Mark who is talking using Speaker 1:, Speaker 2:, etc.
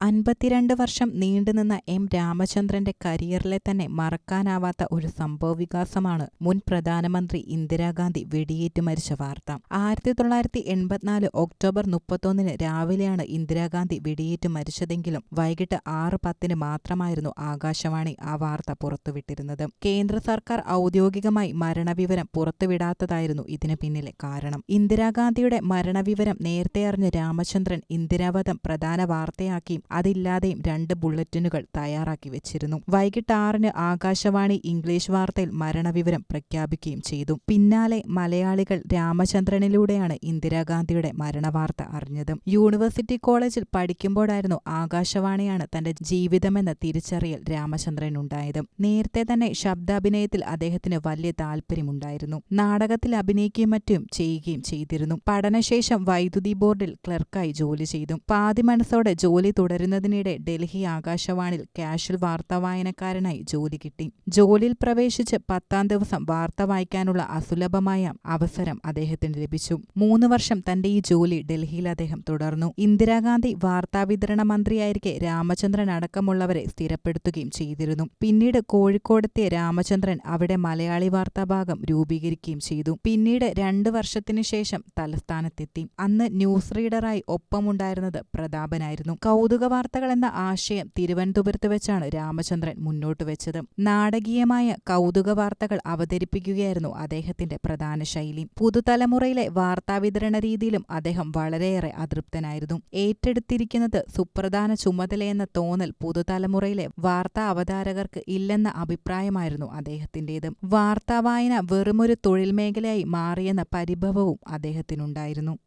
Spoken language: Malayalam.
Speaker 1: അൻപത്തിരണ്ട് വർഷം നീണ്ടുനിന്ന എം. രാമചന്ദ്രന്റെ കരിയറിലെ തന്നെ മറക്കാനാവാത്ത ഒരു സംഭവവികാസമാണ് മുൻ പ്രധാനമന്ത്രി ഇന്ദിരാഗാന്ധി വെടിയേറ്റ് മരിച്ച വാർത്ത. ആയിരത്തി തൊള്ളായിരത്തി എൺപത്തിനാല് ഒക്ടോബർ മുപ്പത്തൊന്നിന് രാവിലെയാണ് ഇന്ദിരാഗാന്ധി വെടിയേറ്റ് മരിച്ചതെങ്കിലും വൈകിട്ട് ആറ് പത്തിന് മാത്രമായിരുന്നു ആകാശവാണി ആ വാർത്ത പുറത്തുവിട്ടിരുന്നത്. കേന്ദ്ര സർക്കാർ ഔദ്യോഗികമായി മരണവിവരം പുറത്തുവിടാത്തതായിരുന്നു ഇതിന് പിന്നിലെ കാരണം. ഇന്ദിരാഗാന്ധിയുടെ മരണവിവരം നേരത്തെ അറിഞ്ഞ രാമചന്ദ്രൻ ഇന്ദിരാവധം പ്രധാന വാർത്തയാക്കിയും അതില്ലാതെയും രണ്ട് ബുള്ളറ്റിനുകൾ തയ്യാറാക്കി വെച്ചിരുന്നു. വൈകിട്ട് ആറിന് ആകാശവാണി ഇംഗ്ലീഷ് വാർത്തയിൽ മരണവിവരം പ്രഖ്യാപിക്കുകയും ചെയ്തു. പിന്നാലെ മലയാളികൾ രാമചന്ദ്രനിലൂടെയാണ് ഇന്ദിരാഗാന്ധിയുടെ മരണവാർത്ത അറിഞ്ഞത്. യൂണിവേഴ്സിറ്റി കോളേജിൽ പഠിക്കുമ്പോഴായിരുന്നു ആകാശവാണിയാണ് തന്റെ ജീവിതമെന്ന തിരിച്ചറിയൽ രാമചന്ദ്രനുണ്ടായത്. നേരത്തെ തന്നെ ശബ്ദാഭിനയത്തിൽ അദ്ദേഹത്തിന് വലിയ താല്പര്യമുണ്ടായിരുന്നു. നാടകത്തിൽ അഭിനയിക്കുകയും മറ്റും ചെയ്യുകയും ചെയ്തിരുന്നു. പഠനശേഷം വൈദ്യുതി ബോർഡിൽ ക്ലർക്കായി ജോലി ചെയ്തു. പാതി മനസ്സോടെ ജോലി തുടരുന്നതിനിടെ ഡൽഹി ആകാശവാണിൽ കാഷ്വൽ വാർത്ത വായനക്കാരനായി ജോലി കിട്ടി. ജോലിയിൽ പ്രവേശിച്ച് പത്താം ദിവസം വാർത്ത വായിക്കാനുള്ള അസുലഭമായ അവസരം അദ്ദേഹത്തിന് ലഭിച്ചു. മൂന്ന് വർഷം തന്റെ ഈ ജോലി ഡൽഹിയിൽ അദ്ദേഹം തുടർന്നു. ഇന്ദിരാഗാന്ധി വാർത്താവിതരണ മന്ത്രിയായിരിക്കെ രാമചന്ദ്രൻ അടക്കമുള്ളവരെ സ്ഥിരപ്പെടുത്തുകയും ചെയ്തിരുന്നു. പിന്നീട് കോഴിക്കോടെത്തിയ രാമചന്ദ്രൻ അവിടെ മലയാളി വാർത്താഭാഗം രൂപീകരിക്കുകയും ചെയ്തു. പിന്നീട് രണ്ട് വർഷത്തിനു ശേഷം തലസ്ഥാനത്തെത്തി. അന്ന് ന്യൂസ് റീഡറായി ഒപ്പമുണ്ടായിരുന്നത് പ്രതാപനായിരുന്നു. കൗതുക വാർത്തകൾ എന്ന ആശയം തിരുവനന്തപുരത്ത് വെച്ചാണ് രാമചന്ദ്രൻ മുന്നോട്ട് വെച്ചത്. നാടകീയമായ കൗതുക വാർത്തകൾ അവതരിപ്പിക്കുകയായിരുന്നു അദ്ദേഹത്തിന്റെ പ്രധാന ശൈലി. പുതുതലമുറയിലെ വാർത്താവിതരണ രീതിയിലും അദ്ദേഹം വളരെയേറെ അതൃപ്തനായിരുന്നു. ഏറ്റെടുത്തിരിക്കുന്നത് സുപ്രധാന ചുമതലയെന്ന തോന്നൽ പുതുതലമുറയിലെ വാർത്താ അവതാരകർക്ക് ഇല്ലെന്ന അഭിപ്രായമായിരുന്നു അദ്ദേഹത്തിന്റേത്. വാർത്താ വായന വെറുമൊരു തൊഴിൽ മേഖലയായി മാറിയെന്ന പരിഭവവും അദ്ദേഹത്തിനുണ്ടായിരുന്നു.